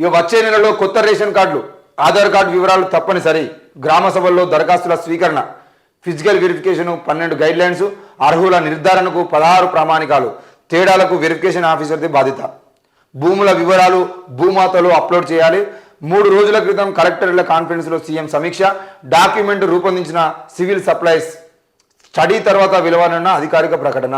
ఇక వచ్చే నెలలో కొత్త రేషన్ కార్డులు ఆధార్ కార్డు వివరాలు తప్పనిసరి. గ్రామ సభల్లో దరఖాస్తుల స్వీకరణ ఫిజికల్ వెరిఫికేషన్ పన్నెండు గైడ్ లైన్స్ అర్హుల నిర్ధారణకు పదహారు ప్రామాణికాలు తేడాలకు వెరిఫికేషన్ ఆఫీసర్ది బాధ్యత. భూముల వివరాలు భూమాతలు అప్లోడ్ చేయాలి. మూడు రోజుల క్రితం కలెక్టర్ల కాన్ఫరెన్స్లో సీఎం సమీక్ష డాక్యుమెంట్ రూపొందించిన సివిల్ సప్లైస్ స్టడీ తర్వాత విలువనున్న అధికారిక ప్రకటన.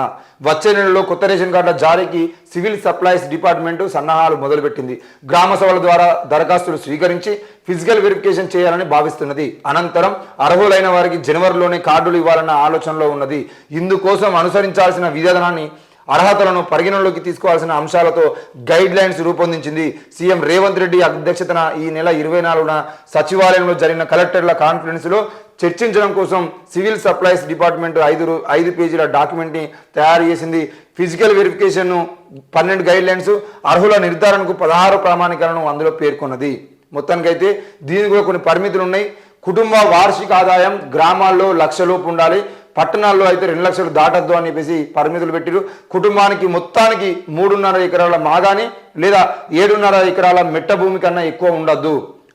వచ్చే నెలలో కొత్త రేషన్ కార్డుల జారీకి సివిల్ సప్లైస్ డిపార్ట్మెంట్ సన్నాహాలు మొదలుపెట్టింది. గ్రామ సభల ద్వారా దరఖాస్తులు స్వీకరించి ఫిజికల్ వెరిఫికేషన్ చేయాలని భావిస్తున్నది. అనంతరం అర్హులైన వారికి జనవరిలోనే కార్డులు ఇవ్వాలన్న ఆలోచనలో ఉన్నది. ఇందుకోసం అనుసరించాల్సిన విధానాన్ని అర్హతలను పరిగణనలోకి తీసుకోవాల్సిన అంశాలతో గైడ్ లైన్స్ రూపొందించింది సీఎం రేవంత్ రెడ్డి అధ్యక్షతన ఈ నెల ఇరవై నాలుగున సచివాలయంలో జరిగిన కలెక్టర్ల కాన్ఫరెన్స్లో చర్చించడం కోసం సివిల్ సప్లైస్ డిపార్ట్మెంట్ ఐదు ఐదు పేజీల డాక్యుమెంట్ని తయారు చేసింది. ఫిజికల్ వెరిఫికేషన్ను పన్నెండు గైడ్ లైన్స్ అర్హుల నిర్ధారణకు పదహారు ప్రామాణికాలను అందులో పేర్కొన్నది. మొత్తానికైతే దీనికి కూడా కొన్ని పరిమితులు ఉన్నాయి కుటుంబ వార్షిక ఆదాయం గ్రామాల్లో లక్షలోపు ఉండాలి. పట్టణాల్లో అయితే రెండు లక్షలు దాటద్దు అని చెప్పేసి పరిమితులు పెట్టిరు. కుటుంబానికి మొత్తానికి మూడున్నర ఎకరాల మాగాని లేదా ఏడున్నర ఎకరాల మెట్ట భూమి కన్నా ఎక్కువ ఉండద్దు.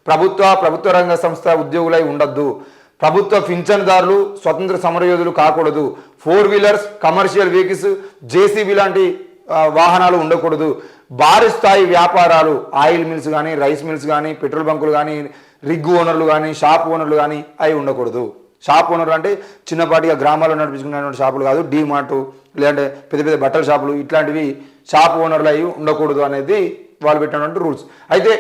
ప్రభుత్వ ప్రభుత్వ రంగ సంస్థ ఉద్యోగులై ఉండద్దు. ప్రభుత్వ పింఛన్దారులు స్వతంత్ర సమరయోధులు కాకూడదు. Four wheelers commercial vehicles JCB లాంటి వాహనాలు ఉండకూడదు. భారీ స్థాయి వ్యాపారాలు ఆయిల్ మిల్స్ కానీ రైస్ మిల్స్ కానీ పెట్రోల్ బంకులు కానీ రిగ్ ఓనర్లు కానీ షాప్ ఓనర్లు కానీ అవి ఉండకూడదు. షాప్ ఓనర్ అంటే చిన్నపాటిగా గ్రామాల్లో నడిపించుకునేటువంటి షాపులు కాదు డీమార్ట్ లేదంటే పెద్ద పెద్ద బట్టల షాపులు ఇట్లాంటివి షాప్ ఓనర్లు అవి ఉండకూడదు అనేది వాళ్ళు పెట్టినటువంటి రూల్స్. అయితే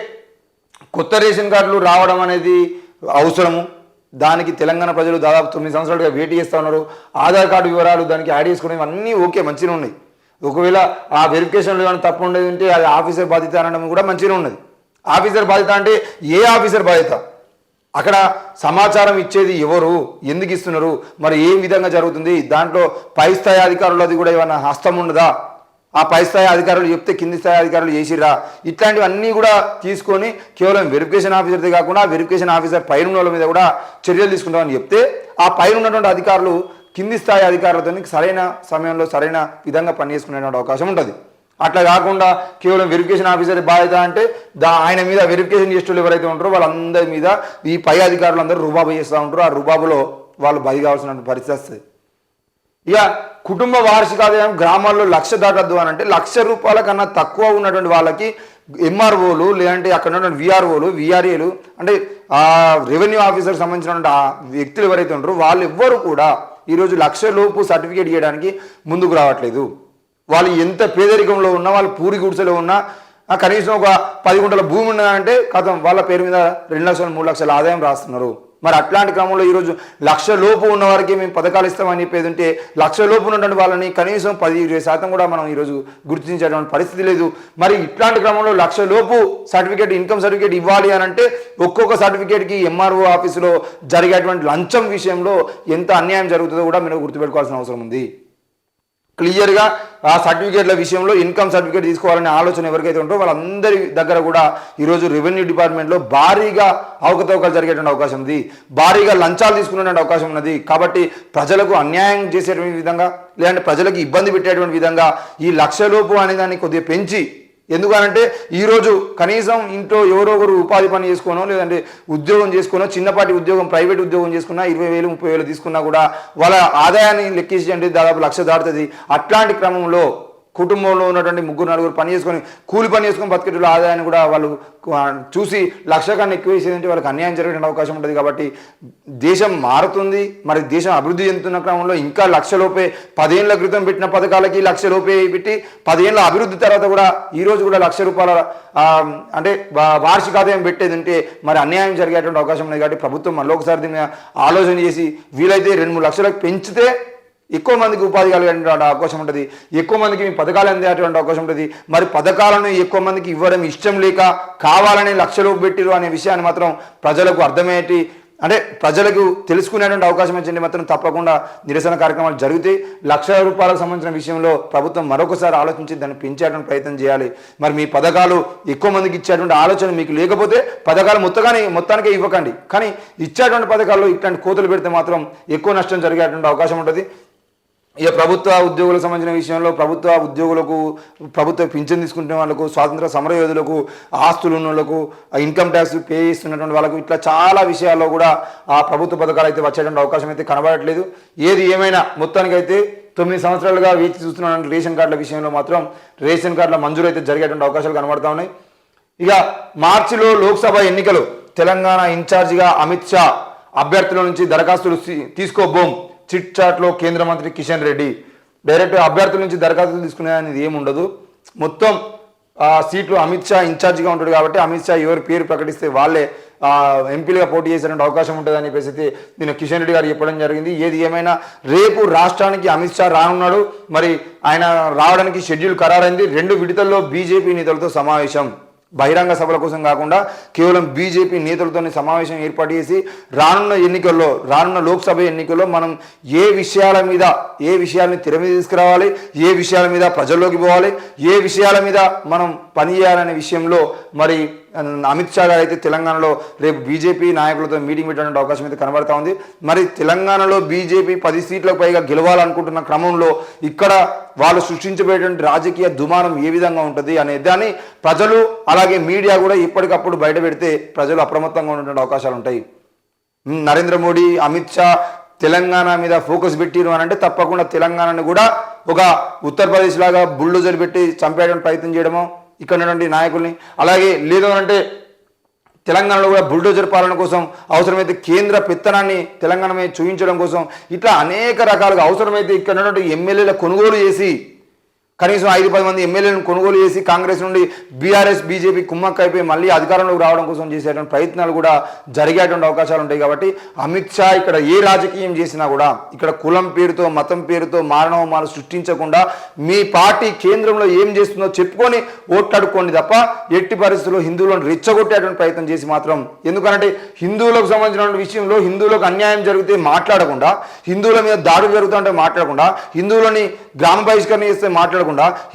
కొత్త రేషన్ కార్డులు రావడం అనేది అవసరము. దానికి తెలంగాణ ప్రజలు దాదాపు తొమ్మిది సంవత్సరాలుగా వెయిట్ చేస్తూ ఉన్నారు. ఆధార్ కార్డు వివరాలు దానికి యాడ్ చేసుకునేవి అన్నీ ఓకే మంచిగా ఉన్నాయి. ఒకవేళ ఆ వెరిఫికేషన్లో ఏమైనా తప్పు ఉండేది ఉంటే అది ఆఫీసర్ బాధ్యత అనడం కూడా మంచిగా ఉన్నది. ఆఫీసర్ బాధ్యత అంటే ఏ ఆఫీసర్ బాధ్యత? అక్కడ సమాచారం ఇచ్చేది ఎవరు? ఎందుకు ఇస్తున్నారు? మరి ఏ విధంగా జరుగుతుంది? దాంట్లో పై స్థాయి అధికారులది కూడా ఏమైనా హస్తం ఉండదా ఆ పై స్థాయి అధికారులు చెప్తే కింది స్థాయి అధికారులు చేసిరా ఇట్లాంటివన్నీ కూడా తీసుకొని కేవలం వెరిఫికేషన్ ఆఫీసర్ది కాకుండా వెరిఫికేషన్ ఆఫీసర్ పైన వాళ్ళ మీద కూడా చర్యలు తీసుకుంటామని చెప్తే ఆ పైన ఉన్నటువంటి అధికారులు కింది స్థాయి అధికారులతో సరైన సమయంలో సరైన విధంగా పనిచేసుకునేటువంటి అవకాశం ఉంటుంది. అట్లా కాకుండా కేవలం వెరిఫికేషన్ ఆఫీసర్ బాధ్యత అంటే దా ఆయన మీద వెరిఫికేషన్ చేసేటోళ్ళు ఎవరైతే ఉంటారో వాళ్ళందరి మీద ఈ పై అధికారులు అందరూ రుబాబు చేస్తూ ఉంటారు. ఆ రుబాబులో వాళ్ళు బది కావాల్సిన పరిస్థితి వస్తుంది. ఇక కుటుంబ వార్షిక ఆదాయం గ్రామాల్లో లక్ష దాటద్దు అని అంటే లక్ష రూపాయల కన్నా తక్కువ ఉన్నటువంటి వాళ్ళకి ఎంఆర్ఓలు లేదంటే అక్కడ ఉన్నటువంటి విఆర్ఓలు విఆర్ఏలు అంటే ఆ రెవెన్యూ ఆఫీసర్కి సంబంధించినటువంటి ఆ వ్యక్తులు ఎవరైతే ఉంటారో వాళ్ళు ఎవ్వరు కూడా ఈరోజు లక్ష లోపు సర్టిఫికేట్ ఇవ్వడానికి ముందుకు రావట్లేదు. వాళ్ళు ఎంత పేదరికంలో ఉన్నా వాళ్ళు పూరి గుడిసెలో ఉన్నా కనీసం ఒక పది గుంటల భూమి ఉన్నదంటే కథం వాళ్ళ పేరు మీద రెండు లక్షలు మూడు లక్షల ఆదాయం రాస్తున్నారు. మరి అట్లాంటి క్రమంలో ఈరోజు లక్ష లోపు ఉన్న వారికి మేము పథకాలు ఇస్తామని చెప్పేది ఉంటే లక్ష లోపు ఉన్నటువంటి వాళ్ళని కనీసం పది ఇరవై శాతం కూడా మనం ఈరోజు గుర్తించేటువంటి పరిస్థితి లేదు. మరి ఇట్లాంటి క్రమంలో లక్ష లోపు సర్టిఫికేట్ ఇన్కమ్ సర్టిఫికేట్ ఇవ్వాలి అని అంటే ఒక్కొక్క సర్టిఫికేట్కి ఎంఆర్ఓ ఆఫీసులో జరిగేటువంటి లంచం విషయంలో ఎంత అన్యాయం జరుగుతుందో కూడా మీరు గుర్తుపెట్టుకోవాల్సిన అవసరం ఉంది. క్లియర్గా ఆ సర్టిఫికేట్ల విషయంలో ఇన్కమ్ సర్టిఫికేట్ తీసుకోవాలనే ఆలోచన ఎవరికైతే ఉంటో వాళ్ళందరి దగ్గర కూడా ఈరోజు రెవెన్యూ డిపార్ట్మెంట్లో భారీగా అవకతవకలు జరిగేటువంటి అవకాశం ఉంది భారీగా లంచాలు తీసుకునేటువంటి అవకాశం ఉన్నది. కాబట్టి ప్రజలకు అన్యాయం చేసేటువంటి విధంగా లేదంటే ప్రజలకు ఇబ్బంది పెట్టేటువంటి విధంగా ఈ లక్షలోపు అనే దాన్ని కొద్దిగా పెంచి ఎందుకనంటే ఈరోజు కనీసం ఇంట్లో ఎవరో ఒకరు ఉపాధి పని చేసుకోనో లేదంటే ఉద్యోగం చేసుకోనో చిన్నపాటి ఉద్యోగం ప్రైవేట్ ఉద్యోగం చేసుకున్నా ఇరవై వేలు ముప్పై వేలు తీసుకున్నా కూడా వాళ్ళ ఆదాయాన్ని లెక్కించండి అంటే దాదాపు లక్ష దాటుతుంది. అట్లాంటి క్రమంలో కుటుంబంలో ఉన్నటువంటి ముగ్గురు నలుగురు పని చేసుకొని కూలి పని చేసుకొని బతికేటట్లు ఆదాయాన్ని కూడా వాళ్ళు చూసి లక్ష కన్నా ఎక్కువ వేసేదంటే వాళ్ళకి అన్యాయం జరిగే అవకాశం ఉంటుంది కాబట్టి దేశం మారుతుంది మరి దేశం అభివృద్ధి చెందుతున్న క్రమంలో ఇంకా లక్షలోపే పదేళ్ళ క్రితం పెట్టిన పథకాలకి లక్షలోపే పెట్టి పదేళ్ళ అభివృద్ధి తర్వాత కూడా ఈరోజు కూడా లక్ష రూపాయల అంటే వార్షిక ఆదాయం పెట్టేది ఉంటే మరి అన్యాయం జరిగేటువంటి అవకాశం ఉంది కాబట్టి ప్రభుత్వం మళ్ళీ ఒకసారి దీన్ని ఆలోచన చేసి వీలైతే రెండు మూడు లక్షలకు పెంచితే ఎక్కువ మందికి ఉపాధి కలిగేటువంటి అవకాశం ఉంటుంది. ఎక్కువ మందికి మీ పథకాలు అందేటువంటి అవకాశం ఉంటుంది. మరి పథకాలను ఎక్కువ మందికి ఇవ్వడం ఇష్టం లేక కావాలని లక్షలు పెట్టిరు అనే విషయాన్ని మాత్రం ప్రజలకు అర్థమయ్యేటి అంటే ప్రజలకు తెలుసుకునేటువంటి అవకాశం వచ్చింది మాత్రం తప్పకుండా నిరసన కార్యక్రమాలు జరుగుతాయి. లక్ష రూపాయలకు సంబంధించిన విషయంలో ప్రభుత్వం మరొకసారి ఆలోచించి దాన్ని పెంచేటువంటి ప్రయత్నం చేయాలి. మరి మీ పథకాలు ఎక్కువ మందికి ఇచ్చేటువంటి ఆలోచన మీకు లేకపోతే పథకాలు మొత్తగానే మొత్తానికే ఇవ్వకండి. కానీ ఇచ్చేటువంటి పథకాల్లో ఇట్లాంటి కోతలు పెడితే మాత్రం ఎక్కువ నష్టం జరిగేటువంటి అవకాశం ఉంటుంది. ఇక ప్రభుత్వ ఉద్యోగులకు సంబంధించిన విషయంలో ప్రభుత్వ ఉద్యోగులకు ప్రభుత్వ పింఛన్ తీసుకుంటున్న వాళ్ళకు స్వాతంత్ర సమర యోధులకు ఆస్తులు ఉన్న వాళ్ళకు ఇన్కమ్ ట్యాక్స్ పే చేస్తున్నటువంటి వాళ్ళకు ఇట్లా చాలా విషయాల్లో కూడా ఆ ప్రభుత్వ పథకాలు అయితే వచ్చేటువంటి అవకాశం అయితే కనబడట్లేదు. ఏది ఏమైనా మొత్తానికైతే తొమ్మిది సంవత్సరాలుగా వేచి చూస్తున్నటువంటి రేషన్ కార్డుల విషయంలో మాత్రం రేషన్ కార్డుల మంజూరు అయితే జరిగేటువంటి అవకాశాలు కనబడతా ఉన్నాయి. ఇక మార్చిలో లోక్సభ ఎన్నికలు తెలంగాణ ఇన్ఛార్జిగా అమిత్ షా అభ్యర్థుల నుంచి దరఖాస్తులు తీసుకోబోం. చిట్ చాట్లో కేంద్ర మంత్రి కిషన్ రెడ్డి డైరెక్ట్ అభ్యర్థుల నుంచి దరఖాస్తులు తీసుకునే అనేది ఏముండదు మొత్తం సీట్లు అమిత్ షా ఇన్ఛార్జిగా ఉంటాడు కాబట్టి అమిత్ షా ఎవరి పేరు ప్రకటిస్తే వాళ్ళే ఎంపీలుగా పోటీ చేసేటువంటి అవకాశం ఉంటుందని చెప్పేసి అయితే నేను కిషన్ రెడ్డి గారు చెప్పడం జరిగింది. ఏది ఏమైనా రేపు రాష్ట్రానికి అమిత్ షా రానున్నాడు మరి ఆయన రావడానికి షెడ్యూల్ ఖరారైంది. రెండు విడతల్లో బీజేపీ నేతలతో సమావేశం. బహిరంగ సభల కోసం కాకుండా కేవలం బీజేపీ నేతలతోనే సమావేశం ఏర్పాటు చేసి రానున్న ఎన్నికల్లో రానున్న లోక్సభ ఎన్నికల్లో మనం ఏ విషయాల మీద ఏ విషయాల్ని తెర మీద తీసుకురావాలి ఏ విషయాల మీద ప్రజల్లోకి పోవాలి ఏ విషయాల మీద మనం పనిచేయాలనే విషయంలో మరి అమిత్ షా గారు అయితే తెలంగాణలో రేపు బీజేపీ నాయకులతో మీటింగ్ పెట్టడానికి అవకాశం అయితే కనబడతా ఉంది. మరి తెలంగాణలో బీజేపీ పది సీట్లకు పైగా గెలవాలనుకుంటున్న క్రమంలో ఇక్కడ వాళ్ళు సృష్టించబోయేటువంటి రాజకీయ దుమానం ఏ విధంగా ఉంటుంది అనే దాన్ని ప్రజలు అలాగే మీడియా కూడా ఇప్పటికప్పుడు బయట పెడితే ప్రజలు అప్రమత్తంగా ఉన్నటువంటి అవకాశాలు ఉంటాయి. నరేంద్ర మోడీ అమిత్ షా తెలంగాణ మీద ఫోకస్ పెట్టిరు అని అంటే తప్పకుండా తెలంగాణను కూడా ఒక ఉత్తరప్రదేశ్ లాగా బుల్డోజర్ పెట్టి చంపేయడానికి ప్రయత్నం చేయడమో ఇక్కడ ఉన్నటువంటి నాయకుల్ని. అలాగే లేదు అంటే తెలంగాణలో కూడా బుల్డోజర్ పాలన కోసం అవసరమైతే కేంద్ర పెత్తనాన్ని తెలంగాణ చూపించడం కోసం ఇట్లా అనేక రకాలుగా అవసరమైతే ఇక్కడ ఉన్నటువంటి ఎమ్మెల్యేల కొనుగోలు చేసి కనీసం ఐదు పది మంది ఎమ్మెల్యేలను కొనుగోలు చేసి కాంగ్రెస్ నుండి బీఆర్ఎస్ బీజేపీ కుమ్మక్క అయిపోయి మళ్ళీ అధికారంలోకి రావడం కోసం చేసేటువంటి ప్రయత్నాలు కూడా జరిగేటువంటి అవకాశాలు ఉంటాయి కాబట్టి అమిత్ షా ఇక్కడ ఏ రాజకీయం చేసినా కూడా ఇక్కడ కులం పేరుతో మతం పేరుతో మారణవమాలు సృష్టించకుండా మీ పార్టీ కేంద్రంలో ఏం చేస్తుందో చెప్పుకొని ఓట్లాడుకోండి తప్ప ఎట్టి పరిస్థితుల్లో హిందువులను రెచ్చగొట్టేటువంటి ప్రయత్నం చేసి మాత్రం ఎందుకంటే హిందువులకు సంబంధించిన విషయంలో హిందువులకు అన్యాయం జరిగితే మాట్లాడకుండా హిందువుల మీద దాడులు జరుగుతుంటే మాట్లాడకుండా హిందువులని గ్రామ బహిష్కరణ చేస్తే మాట్లాడకుండా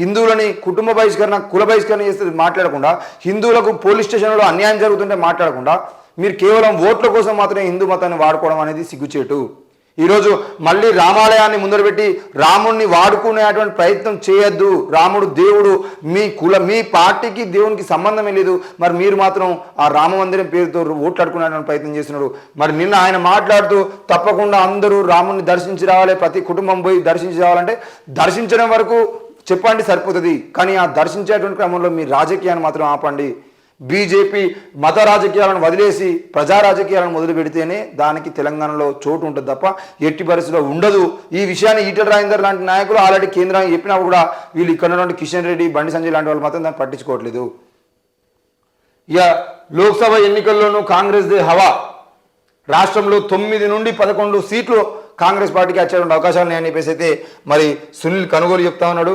హిందువులని కుటుంబ బహిష్కరణ కుల బహిష్కరణ చేస్తే మాట్లాడకుండా హిందువులకు పోలీస్ స్టేషన్లో అన్యాయం జరుగుతుంటే మాట్లాడకుండా మీరు కేవలం ఓట్ల కోసం మాత్రమే హిందూ మతాన్ని వాడుకోవడం అనేది సిగ్గుచేటు. ఈరోజు మళ్ళీ రామాలయాన్ని ముందర పెట్టి రాముణ్ణి వాడుకునేటువంటి ప్రయత్నం చేయొద్దు. రాముడు దేవుడు మీ కుల మీ పార్టీకి దేవునికి సంబంధమే లేదు. మరి మీరు మాత్రం ఆ రామ మందిరం పేరుతో ఓట్లాడుకునేటువంటి ప్రయత్నం చేస్తున్నారు. మరి నిన్న ఆయన మాట్లాడుతూ తప్పకుండా అందరూ రాముణ్ణి దర్శించి రావాలి ప్రతి కుటుంబం పోయి దర్శించి రావాలంటే దర్శించడం వరకు చెప్పండి సరిపోతుంది. కానీ ఆ దర్శించేటువంటి క్రమంలో మీ రాజకీయాన్ని మాత్రం ఆపండి. బీజేపీ మత రాజకీయాలను వదిలేసి ప్రజా రాజకీయాలను మొదలు పెడితేనే దానికి తెలంగాణలో చోటు ఉంటుంది తప్ప ఎట్టి పరిస్థితిలో ఉండదు. ఈ విషయాన్ని ఈటల రాజేందర్ లాంటి నాయకులు ఆల్రెడీ కేంద్రానికి చెప్పినా కూడా వీళ్ళు ఇక్కడ ఉన్నటువంటి కిషన్ రెడ్డి బండి సంజయ్ లాంటి వాళ్ళు మాత్రం దాన్ని పట్టించుకోవట్లేదు. ఇక లోక్సభ ఎన్నికల్లోనూ కాంగ్రెస్ దే హవా. రాష్ట్రంలో తొమ్మిది నుండి పదకొండు సీట్లు కాంగ్రెస్ పార్టీకి వచ్చేటువంటి అవకాశాలు ఉన్నాయని చెప్పేసి అయితే మరి సునీల్ కనుగోలు చెప్తా ఉన్నాడు.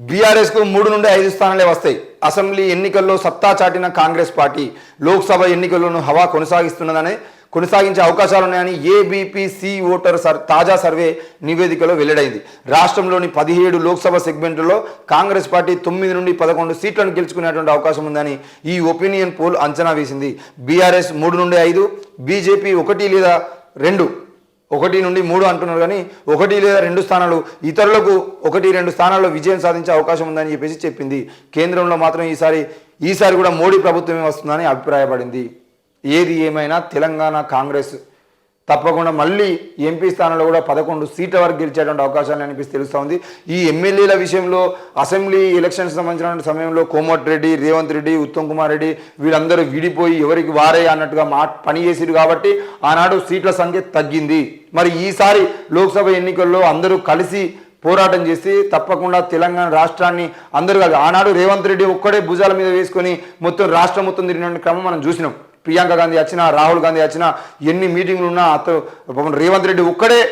బీఆర్ఎస్కు మూడు నుండి ఐదు స్థానాలే వస్తాయి. అసెంబ్లీ ఎన్నికల్లో సత్తా చాటిన కాంగ్రెస్ పార్టీ లోక్సభ ఎన్నికల్లోనూ హవా కొనసాగిస్తున్నదని కొనసాగించే అవకాశాలు ఉన్నాయని ఏబీపీసీ ఓటర్ సర్ తాజా సర్వే నివేదికలో వెల్లడైంది. రాష్ట్రంలోని పదిహేడు లోక్సభ సెగ్మెంట్లలో కాంగ్రెస్ పార్టీ తొమ్మిది నుండి పదకొండు సీట్లను గెలుచుకునేటువంటి అవకాశం ఉందని ఈ ఒపీనియన్ పోల్ అంచనా వేసింది. బీఆర్ఎస్ మూడు నుండి ఐదు బీజేపీ ఒకటి లేదా రెండు? ఒకటి నుండి మూడు అంటున్నారు కానీ ఒకటి లేదా రెండు స్థానాలు ఇతరులకు ఒకటి రెండు స్థానాల్లో విజయం సాధించే అవకాశం ఉందని చెప్పేసి చెప్పింది. కేంద్రంలో మాత్రం ఈసారి ఈసారి కూడా మోడీ ప్రభుత్వమే వస్తుందని అభిప్రాయపడింది. ఏది ఏమైనా తెలంగాణ కాంగ్రెస్ తప్పకుండా మళ్ళీ ఎంపీ స్థానంలో కూడా పదకొండు సీట్ల వరకు గెలిచేటువంటి అవకాశాలు అనిపిస్తే తెలుస్తోంది ఈ ఎమ్మెల్యేల విషయంలో అసెంబ్లీ ఎలక్షన్స్ సంబంధించిన సమయంలో కోమటి రెడ్డి రేవంత్ రెడ్డి ఉత్తమ్ కుమార్ రెడ్డి వీళ్ళందరూ విడిపోయి ఎవరికి వారే అన్నట్టుగా మా పని చేసిరు కాబట్టి ఆనాడు సీట్ల సంఖ్య తగ్గింది. మరి ఈసారి లోక్సభ ఎన్నికల్లో అందరూ కలిసి పోరాటం చేసి తప్పకుండా తెలంగాణ రాష్ట్రాన్ని అందరూ కలిసి ఆనాడు రేవంత్ రెడ్డి ఒక్కడే భుజాల మీద వేసుకొని మొత్తం రాష్ట్రం మొత్తం తిరిగిన క్రమం మనం చూసినాం. ప్రియాంక గాంధీ వచ్చినా రాహుల్ గాంధీ వచ్చినా ఎన్ని మీటింగ్లు ఉన్నా అతను రేవంత్ రెడ్డి ఒక్కడే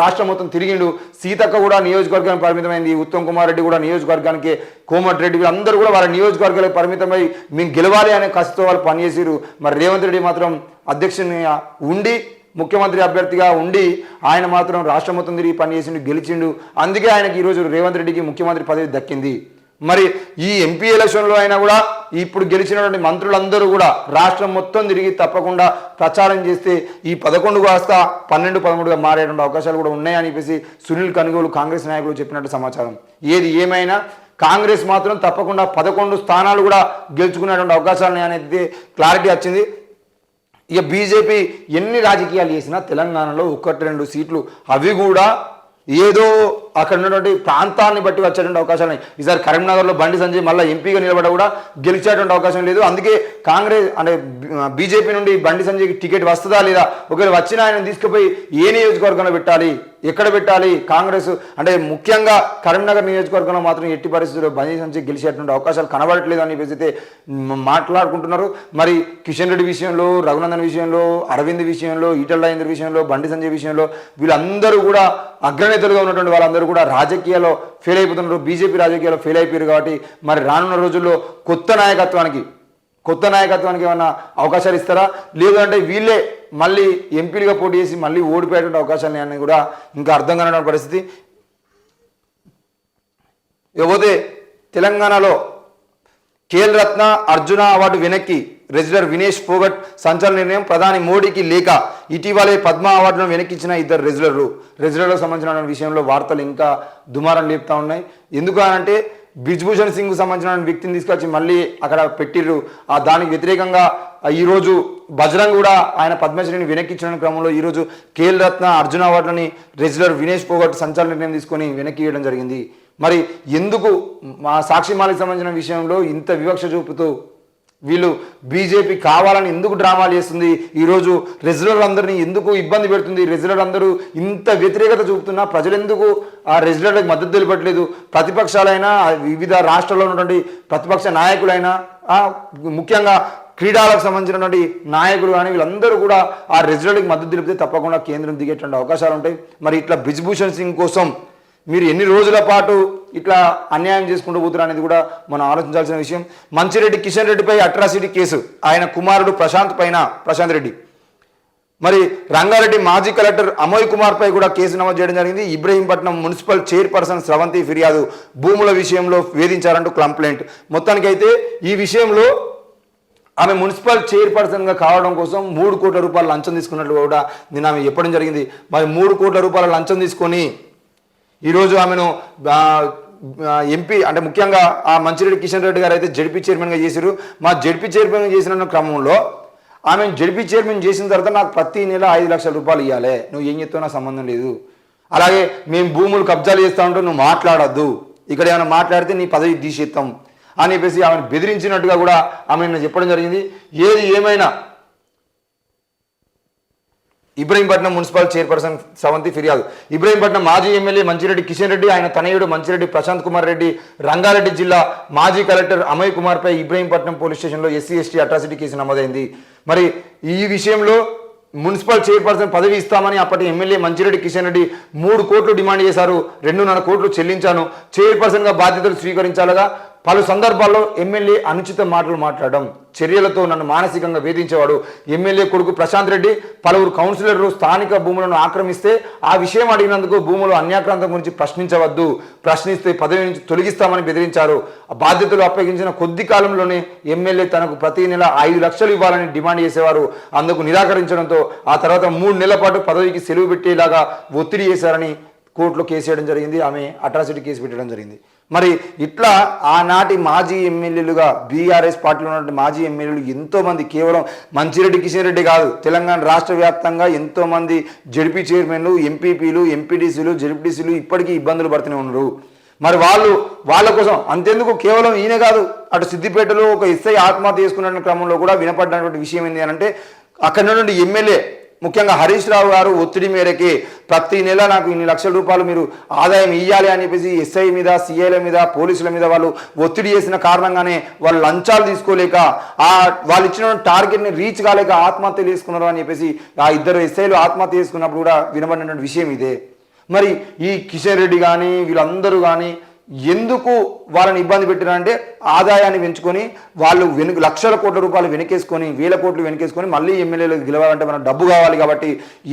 రాష్ట్రం మొత్తం తిరిగిండు. సీతక్క కూడా నియోజకవర్గానికి పరిమితమైంది ఉత్తమ్ కుమార్ రెడ్డి కూడా నియోజకవర్గానికి కోమటి రెడ్డి అందరూ కూడా వాళ్ళ నియోజకవర్గాలకు పరిమితమై మేము గెలవాలి అనే కసితో వాళ్ళు పనిచేసారు మరి రేవంత్ రెడ్డి మాత్రం అధ్యక్షుని ఉండి ముఖ్యమంత్రి అభ్యర్థిగా ఉండి ఆయన మాత్రం రాష్ట్రం మొత్తం తిరిగి పనిచేసిండు గెలిచిండు. అందుకే ఆయనకి ఈరోజు రేవంత్ రెడ్డికి ముఖ్యమంత్రి పదవి దక్కింది. మరి ఈ ఎంపీ ఎలక్షన్లో అయినా కూడా ఇప్పుడు గెలిచినటువంటి మంత్రులందరూ కూడా రాష్ట్రం మొత్తం తిరిగి తప్పకుండా ప్రచారం చేస్తే ఈ పదకొండు కాస్త పన్నెండు పదమూడుగా మారేటువంటి అవకాశాలు కూడా ఉన్నాయని చెప్పేసి సునీల్ కనుగోలు కాంగ్రెస్ నాయకులు చెప్పినట్టు సమాచారం. ఏది ఏమైనా కాంగ్రెస్ మాత్రం తప్పకుండా పదకొండు స్థానాలు కూడా గెలుచుకునేటువంటి అవకాశాలు అనేది క్లారిటీ వచ్చింది. ఇక బీజేపీ ఎన్ని రాజకీయాలు చేసినా తెలంగాణలో ఒకటి రెండు సీట్లు అవి కూడా ఏదో అక్కడ ఉన్నటువంటి ప్రాంతాన్ని బట్టి వచ్చేటువంటి అవకాశాలు ఉన్నాయి. ఈసారి కరీంనగర్లో బండి సంజయ్ మళ్ళీ ఎంపీగా నిలబడ కూడా గెలిచేటువంటి అవకాశం లేదు. అందుకే కాంగ్రెస్ అంటే బీజేపీ నుండి బండి సంజయ్కి టికెట్ వస్తుందా లేదా? ఒకవేళ వచ్చిన ఆయన తీసుకుపోయి ఏ నియోజకవర్గంలో పెట్టాలి? ఎక్కడ పెట్టాలి? కాంగ్రెస్ అంటే ముఖ్యంగా కరీంనగర్ నియోజకవర్గంలో మాత్రం ఎట్టి పరిస్థితుల్లో బండి సంజయ్ గెలిచేటువంటి అవకాశాలు కనబడట్లేదు అని చెప్పేసి అయితే మాట్లాడుకుంటున్నారు. మరి కిషన్ రెడ్డి విషయంలో రఘునందన్ విషయంలో అరవింద్ విషయంలో ఈటల రాజేంద్ర విషయంలో బండి సంజయ్ విషయంలో వీళ్ళందరూ కూడా అగ్రనేతలుగా ఉన్నటువంటి వాళ్ళందరూ కూడా రాజకీయాల్లో ఫెయిల్ అయిపోతున్నారు. బీజేపీ రాజకీయాల్లో ఫెయిల్ అయిపోయారు కాబట్టి మరి రానున్న రోజుల్లో కొత్త నాయకత్వానికి కొత్త నాయకత్వానికి ఏమైనా అవకాశాలు ఇస్తారా? లేదంటే వీళ్ళే మళ్ళీ ఎంపీలుగా పోటీ చేసి మళ్ళీ ఓడిపోయేటువంటి అవకాశాలు అని కూడా ఇంకా అర్థం కానటువంటి పరిస్థితి. ఇకపోతే తెలంగాణలో కేల్ రత్న అర్జున అవార్డు వెనక్కి రెజిడర్ వినేష్ ఫోగట్ సంచలన నిర్ణయం ప్రధాని మోడీకి లేక. ఇటీవలే పద్మ అవార్డును వెనక్కిచ్చిన ఇద్దరు రెజిలర్లు. రెజిలర్లకు సంబంధించిన విషయంలో వార్తలు ఇంకా దుమారం లేపుతా ఉన్నాయి. ఎందుకు అనంటే బిజ్భూషణ్ సింగ్ సంబంధించిన వ్యక్తిని తీసుకొచ్చి మళ్ళీ అక్కడ పెట్టిర్రు. ఆ దానికి వ్యతిరేకంగా ఈరోజు బజరంగ్ కూడా ఆయన పద్మశ్రీని వెనక్కిచ్చిన క్రమంలో ఈరోజు కేఎల్ రత్న అర్జున అవార్డులని రెజిలర్ వినేష్ పోగట్ సంచలన నిర్ణయం తీసుకొని వెనక్కి ఇవ్వడం జరిగింది. మరి ఎందుకు మా సాక్షి మాలకు సంబంధించిన విషయంలో ఇంత వివక్ష చూపుతూ వీళ్ళు బీజేపీ కావాలని ఎందుకు డ్రామాలు చేస్తుంది? ఈరోజు రెజ్యులర్ అందరినీ ఎందుకు ఇబ్బంది పెడుతుంది? రెజ్యులర్ అందరూ ఇంత వ్యతిరేకత చూపుతున్నా ప్రజలు ఎందుకు ఆ రెజ్యులర్లకు మద్దతు తెలిపట్లేదు? ప్రతిపక్షాలైనా వివిధ రాష్ట్రాల్లో ఉన్నటువంటి ప్రతిపక్ష నాయకులైనా ముఖ్యంగా క్రీడలకు సంబంధించినటువంటి నాయకులు కానీ వీళ్ళందరూ కూడా ఆ రెజ్యులర్కి మద్దతు తెలిపితే తప్పకుండా కేంద్రం దిగేటువంటి అవకాశాలు ఉంటాయి మరి ఇట్లా బ్రిజ్భూషణ్ సింగ్ కోసం మీరు ఎన్ని రోజుల పాటు ఇట్లా అన్యాయం చేసుకుంటూ పోతున్నారు అనేది కూడా మనం ఆలోచించాల్సిన విషయం. మంచిరెడ్డి కిషన్ రెడ్డిపై అట్రాసిటీ కేసు. ఆయన కుమారుడు ప్రశాంత్ పైన ప్రశాంత్ రెడ్డి. మరి రంగారెడ్డి మాజీ కలెక్టర్ అమోయ్ కుమార్ పై కూడా కేసు నమోదు చేయడం జరిగింది. ఇబ్రహీంపట్నం మున్సిపల్ చైర్పర్సన్ స్రవంతి ఫిర్యాదు భూముల విషయంలో వేధించారంటూ కంప్లైంట్. మొత్తానికైతే ఈ విషయంలో ఆమె మున్సిపల్ చైర్పర్సన్గా కావడం కోసం మూడు కోట్ల రూపాయల లంచం తీసుకున్నట్లు కూడా నిన్న ఆమె చెప్పడం జరిగింది. మరి మూడు కోట్ల రూపాయల లంచం తీసుకొని ఈరోజు ఆమెను ఎంపీ అంటే ముఖ్యంగా ఆ మంచిరెడ్డి కిషన్ రెడ్డి గారు అయితే జడ్పీ చైర్మన్గా చేశారు మా జడ్పీ చైర్మన్గా చేసిన క్రమంలో ఆమె జడ్పీ చైర్మన్ చేసిన తర్వాత నాకు ప్రతి నెల ఐదు లక్షల రూపాయలు ఇవ్వాలి నువ్వు ఏం చెప్తావు నాకు సంబంధం లేదు. అలాగే మేము భూములు కబ్జాలు చేస్తా ఉంటే నువ్వు మాట్లాడొద్దు. ఇక్కడ ఏమైనా మాట్లాడితే నీ పదవి తీసేస్తాం అని చెప్పేసి ఆమెను బెదిరించినట్టుగా కూడా ఆమె చెప్పడం జరిగింది. ఏది ఏమైనా ఇబ్రహీంపట్నం మున్సిపల్ చైర్పర్సన్ సవంతి ఫిర్యాదు. ఇబ్రహీంపట్నం మాజీ ఎమ్మెల్యే మంచిరెడ్డి కిషన్ రెడ్డి ఆయన తనయుడు మంచిరెడ్డి ప్రశాంత్ కుమార్ రెడ్డి రంగారెడ్డి జిల్లా మాజీ కలెక్టర్ అమయ్ కుమార్పై ఇబ్రహీంపట్నం పోలీస్ స్టేషన్లో ఎస్సీ ఎస్టీ అట్రాసిటీ కేసు నమోదైంది. మరి ఈ విషయంలో మున్సిపల్ చైర్పర్సన్ పదవి ఇస్తామని అప్పటి ఎమ్మెల్యే మంచిరెడ్డి కిషన్ రెడ్డి మూడు కోట్లు డిమాండ్ చేశారు రెండున్నర కోట్లు చెల్లించాను. చైర్పర్సన్గా బాధ్యతలు స్వీకరించాలగా పలు సందర్భాల్లో ఎమ్మెల్యే అనుచిత మాటలు మాట్లాడడం చర్యలతో నన్ను మానసికంగా వేధించేవాడు ఎమ్మెల్యే కొడుకు ప్రశాంత్ రెడ్డి పలువురు కౌన్సిలర్లు స్థానిక భూములను ఆక్రమిస్తే ఆ విషయం అడిగినందుకు భూములు అన్యాక్రాంతం గురించి ప్రశ్నించవద్దు. ప్రశ్నిస్తే పదవి నుంచి తొలగిస్తామని బెదిరించారు. ఆ బాధ్యతలు అప్పగించిన కొద్ది కాలంలోనే ఎమ్మెల్యే తనకు ప్రతి నెల ఐదు లక్షలు ఇవ్వాలని డిమాండ్ చేసేవారు. అందుకు నిరాకరించడంతో ఆ తర్వాత మూడు నెలల పాటు పదవికి సెలవు పెట్టేలాగా ఒత్తిడి చేశారని కోర్టులో కేసు వేయడం జరిగింది. ఆమె అట్రాసిటీ కేసు పెట్టడం జరిగింది. మరి ఇట్లా ఆనాటి మాజీ ఎమ్మెల్యేలుగా బీఆర్ఎస్ పార్టీలో ఉన్నటువంటి మాజీ ఎమ్మెల్యేలు ఎంతో మంది కేవలం మంచిరెడ్డి కిషన్ రెడ్డి కాదు. తెలంగాణ రాష్ట్ర వ్యాప్తంగా ఎంతోమంది జడ్పీ చైర్మన్లు ఎంపీపీలు ఎంపీటీసీలు జడ్పీటీసీలు ఇప్పటికీ ఇబ్బందులు పడుతూనే ఉన్నారు. మరి వాళ్ళు వాళ్ళ కోసం అంతెందుకు కేవలం ఈయన కాదు అటు సిద్దిపేటలో ఒక ఎస్ఐ ఆత్మహత్య చేసుకున్న క్రమంలో కూడా వినపడినటువంటి విషయం ఏంటి అని అంటే అక్కడ నుండి ఎమ్మెల్యే ముఖ్యంగా హరీష్ రావు గారు ఒత్తిడి మేరకి ప్రతి నెల నాకు ఇన్ని లక్షల రూపాయలు మీరు ఆదాయం ఇవ్వాలి అని చెప్పేసి ఎస్ఐ మీద సిఐల మీద పోలీసుల మీద వాళ్ళు ఒత్తిడి చేసిన కారణంగానే వాళ్ళు లంచాలు తీసుకోలేక ఆ వాళ్ళు ఇచ్చిన టార్గెట్ని రీచ్ కాలేక ఆత్మహత్య చేసుకున్నారు అని చెప్పేసి ఆ ఇద్దరు ఎస్ఐలు ఆత్మహత్య చేసుకున్నప్పుడు కూడా వినబడినటువంటి విషయం ఇదే. మరి ఈ కిషన్ రెడ్డి కానీ వీళ్ళందరూ కానీ ఎందుకు వాళ్ళని ఇబ్బంది పెట్టినారంటే ఆదాయాన్ని పెంచుకొని వాళ్ళు వెనుక లక్షల కోట్ల రూపాయలు వెనకేసుకొని వేల కోట్లు వెనకేసుకొని మళ్ళీ ఎమ్మెల్యేలు గెలవాలంటే మనకు డబ్బు కావాలి కాబట్టి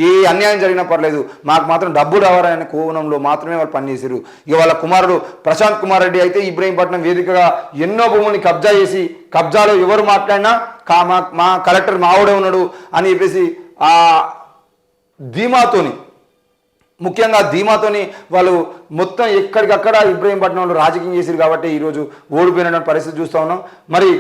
ఏ అన్యాయం జరిగినా పర్లేదు. మాకు మాత్రం డబ్బు రావాలనే కోణంలో మాత్రమే వాళ్ళు పనిచేశారు. ఇక వాళ్ళ కుమారుడు ప్రశాంత్ కుమార్ రెడ్డి అయితే ఇబ్రహీంపట్నం వేదికగా ఎన్నో భూముల్ని కబ్జా చేసి కబ్జాలో ఎవరు మాట్లాడినా కా మా కలెక్టర్ మావుడే ఉన్నాడు అని చెప్పేసి ఆ ధీమాతోని ముఖ్యంగా ధీమాతోని వాళ్ళు మొత్తం ఎక్కడికక్కడ ఇబ్రహీంపట్నంలో రాజకీయం చేశారు కాబట్టి ఈరోజు ఓడిపోయిన పరిస్థితి చూస్తూ ఉన్నాం. మరి